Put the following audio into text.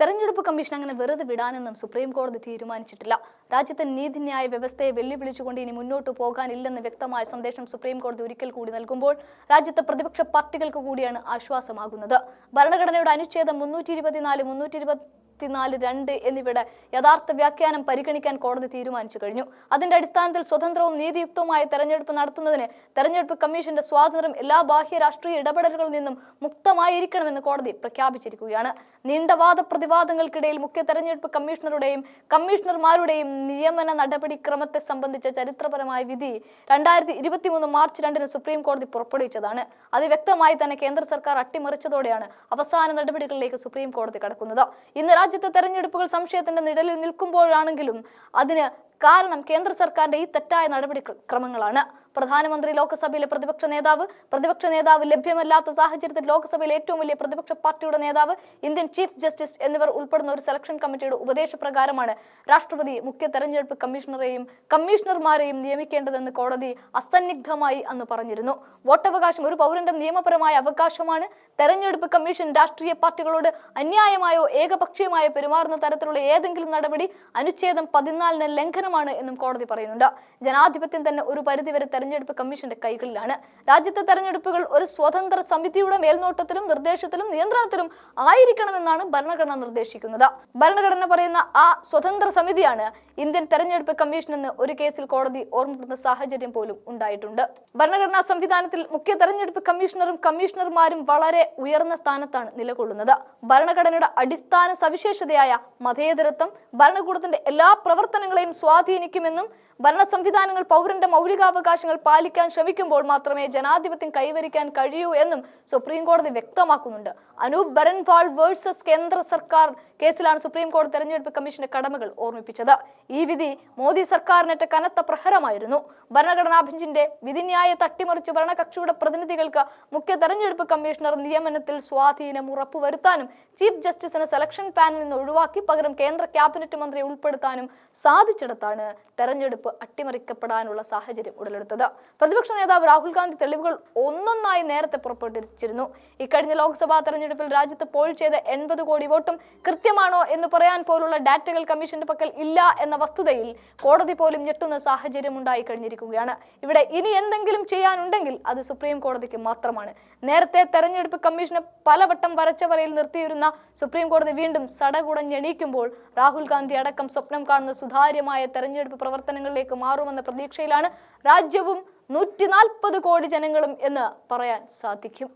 തെരഞ്ഞെടുപ്പ് കമ്മീഷൻ അങ്ങനെ വെറുതെ വിടാനൊന്നും സുപ്രീം കോടതി തീരുമാനിച്ചിട്ടില്ല. രാജ്യത്തെ നീതിന്യായ വ്യവസ്ഥയെ വെല്ലുവിളിച്ചുകൊണ്ട് ഇനി മുന്നോട്ട് പോകാനില്ലെന്ന് വ്യക്തമായ സന്ദേശം സുപ്രീം കോടതി ഒരിക്കൽ കൂടി നൽകുമ്പോൾ രാജ്യത്തെ പ്രതിപക്ഷ പാർട്ടികൾക്ക് കൂടിയാണ് ആശ്വാസമാകുന്നത്. ഭരണഘടനയുടെ അനുച്ഛേദം മുന്നൂറ്റി ഇരുപത്തിനാല് മുന്നൂറ്റി ഇരുപത്തിനാല് രണ്ട് എന്നിവയുടെ യഥാർത്ഥ വ്യാഖ്യാനം പരിഗണിക്കാൻ കോടതി തീരുമാനിച്ചു കഴിഞ്ഞു. അതിന്റെ അടിസ്ഥാനത്തിൽ സ്വതന്ത്രവും നീതിയുക്തവുമായ തെരഞ്ഞെടുപ്പ് നടത്തുന്നതിന് തെരഞ്ഞെടുപ്പ് കമ്മീഷന്റെ സ്വാതന്ത്ര്യം എല്ലാ ബാഹ്യ രാഷ്ട്രീയ ഇടപെടലുകളിൽ നിന്നും മുക്തമായിരിക്കണമെന്ന് കോടതി പ്രഖ്യാപിച്ചിരിക്കുകയാണ്. നീണ്ട വാദപ്രതിവാദങ്ങൾക്കിടയിൽ മുഖ്യ തെരഞ്ഞെടുപ്പ് കമ്മീഷണറുടെയും കമ്മീഷണർമാരുടെയും നിയമന നടപടിക്രമത്തെ സംബന്ധിച്ച ചരിത്രപരമായ വിധി രണ്ടായിരത്തി ഇരുപത്തിമൂന്ന് മാർച്ച് രണ്ടിന് സുപ്രീം കോടതി പുറപ്പെടുവിച്ചതാണ്. അത് വ്യക്തമായി തന്നെ കേന്ദ്ര സർക്കാർ അട്ടിമറിച്ചതോടെയാണ് അവസാന നടപടികളിലേക്ക് സുപ്രീം കോടതി കടക്കുന്നത്. ഇന്ന് രാജ്യത്തെ തെരഞ്ഞെടുപ്പുകൾ സംശയത്തിന്റെ നിഴലിൽ നിൽക്കുമ്പോഴാണെങ്കിലും അതിന് കാരണം കേന്ദ്ര സർക്കാരിന്റെ ഈ തെറ്റായ നടപടി ക്രമങ്ങളാണ്. പ്രധാനമന്ത്രി ലോക്സഭയിലെ പ്രതിപക്ഷ നേതാവ് പ്രതിപക്ഷ നേതാവ് ലഭ്യമല്ലാത്ത സാഹചര്യത്തിൽ ലോക്സഭയിലെ ഏറ്റവും വലിയ പ്രതിപക്ഷ പാർട്ടിയുടെ നേതാവ് ഇന്ത്യൻ ചീഫ് ജസ്റ്റിസ് എന്നിവർ ഉൾപ്പെടുന്ന ഒരു സെലക്ഷൻ കമ്മിറ്റിയുടെ ഉപദേശപ്രകാരമാണ് രാഷ്ട്രപതി മുഖ്യ തെരഞ്ഞെടുപ്പ് കമ്മീഷണറെയും കമ്മീഷണർമാരെയും നിയമിക്കേണ്ടതെന്ന് കോടതി അസന്നിഗ്ധമായി അന്ന് പറഞ്ഞിരുന്നു. വോട്ടവകാശം ഒരു പൗരന്റെ നിയമപരമായ അവകാശമാണ്. തെരഞ്ഞെടുപ്പ് കമ്മീഷൻ രാഷ്ട്രീയ പാർട്ടികളോട് അന്യായമായോ ഏകപക്ഷീയമായോ പെരുമാറുന്ന തരത്തിലുള്ള ഏതെങ്കിലും നടപടി അനുച്ഛേദം പതിനാലിന് ലംഘനമാണ് എന്നും കോടതി പറയുന്നുണ്ട്. ജനാധിപത്യം തന്നെ ഒരു പരിധിവരെ തെരഞ്ഞെടുപ്പ് കമ്മീഷന്റെ കൈകളിലാണ്. രാജ്യത്തെ തെരഞ്ഞെടുപ്പുകൾ ഒരു സ്വതന്ത്ര സമിതിയുടെ മേൽനോട്ടത്തിലും നിർദ്ദേശത്തിലും നിയന്ത്രണത്തിലും ആയിരിക്കണമെന്നാണ് ഭരണഘടന നിർദ്ദേശിക്കുന്നത്. ഭരണഘടന പറയുന്ന ആ സ്വതന്ത്ര സമിതിയാണ് ഇന്ത്യൻ തെരഞ്ഞെടുപ്പ് കമ്മീഷൻ എന്ന് ഒരു കേസിൽ കോടതി ഓർമ്മപ്പെടുന്ന സാഹചര്യം പോലും ഉണ്ടായിട്ടുണ്ട്. ഭരണഘടനാ സംവിധാനത്തിൽ മുഖ്യ തെരഞ്ഞെടുപ്പ് കമ്മീഷണറും കമ്മീഷണർമാരും വളരെ ഉയർന്ന സ്ഥാനത്താണ് നിലകൊള്ളുന്നത്. ഭരണഘടനയുടെ അടിസ്ഥാന സവിശേഷതയായ മതേതരത്വം ഭരണകൂടത്തിന്റെ എല്ലാ പ്രവർത്തനങ്ങളെയും സ്വാധീനിക്കുമെന്നും ഭരണ സംവിധാനങ്ങൾ പൗരന്റെ മൗലികാവകാശങ്ങൾ പാലിക്കാൻ ശ്രമിക്കുമ്പോൾ മാത്രമേ ജനാധിപത്യം കൈവരിക്കാൻ കഴിയൂ എന്നും സുപ്രീം കോടതി വ്യക്തമാക്കുന്നുണ്ട്. അനൂപ് ബരൻവാൾ വേഴ്സസ് കേന്ദ്ര സർക്കാർ കേസിലാണ് സുപ്രീം കോടതി തെരഞ്ഞെടുപ്പ് കമ്മീഷന്റെ കടമകൾ ഓർമ്മിപ്പിച്ചത്. ഈ വിധി മോദി സർക്കാരിനേറ്റ കനത്ത പ്രഹരമായിരുന്നു. ഭരണഘടനാ ബെഞ്ചിന്റെ വിധിന്യായ തട്ടിമറിച്ച് ഭരണകക്ഷിയുടെ പ്രതിനിധികൾക്ക് മുഖ്യ തെരഞ്ഞെടുപ്പ് കമ്മീഷണർ നിയമനത്തിൽ സ്വാധീനം ഉറപ്പുവരുത്താനും ചീഫ് ജസ്റ്റിസിന് സെലക്ഷൻ പാനലിൽ നിന്ന് ഒഴിവാക്കി പകരം കേന്ദ്ര ക്യാബിനറ്റ് മന്ത്രിയെ ഉൾപ്പെടുത്താനും സാധിച്ചിടത്താണ് തെരഞ്ഞെടുപ്പ് അട്ടിമറിക്കപ്പെടാനുള്ള സാഹചര്യം ഉടലെടുത്തത്. പ്രതിപക്ഷ നേതാവ് രാഹുൽ ഗാന്ധി തെളിവുകൾ ഒന്നൊന്നായി നേരത്തെ പുറപ്പെട്ടിരിച്ചിരുന്നു ഇക്കഴിഞ്ഞ ലോക്സഭാ തെരഞ്ഞെടുപ്പിൽ രാജ്യത്ത് പോൾ ചെയ്ത എൺപത് കോടി വോട്ടും കൃത്യമാണോ എന്ന് പറയാൻ പോലുള്ള ഡാറ്റകൾ കമ്മീഷന്റെ പക്കൽ ഇല്ല എന്ന വസ്തുതയിൽ കോടതി പോലും ഞെട്ടുന്ന സാഹചര്യം ഉണ്ടായി കഴിഞ്ഞിരിക്കുകയാണ്. ഇവിടെ ഇനി എന്തെങ്കിലും ചെയ്യാനുണ്ടെങ്കിൽ അത് സുപ്രീം കോടതിക്ക് മാത്രമാണ്. നേരത്തെ തെരഞ്ഞെടുപ്പ് കമ്മീഷനെ പലവട്ടം വരച്ച വരയിൽ നിർത്തിയിരുന്ന സുപ്രീം കോടതി വീണ്ടും സടകുടഞ്ഞെണീക്കുമ്പോൾ രാഹുൽ ഗാന്ധി അടക്കം സ്വപ്നം കാണുന്ന സുതാര്യമായ തെരഞ്ഞെടുപ്പ് പ്രവർത്തനങ്ങളിലേക്ക് മാറുമെന്ന പ്രതീക്ഷയിലാണ് രാജ്യവും നൂറ്റി കോടി ജനങ്ങളും എന്ന് പറയാൻ സാധിക്കും.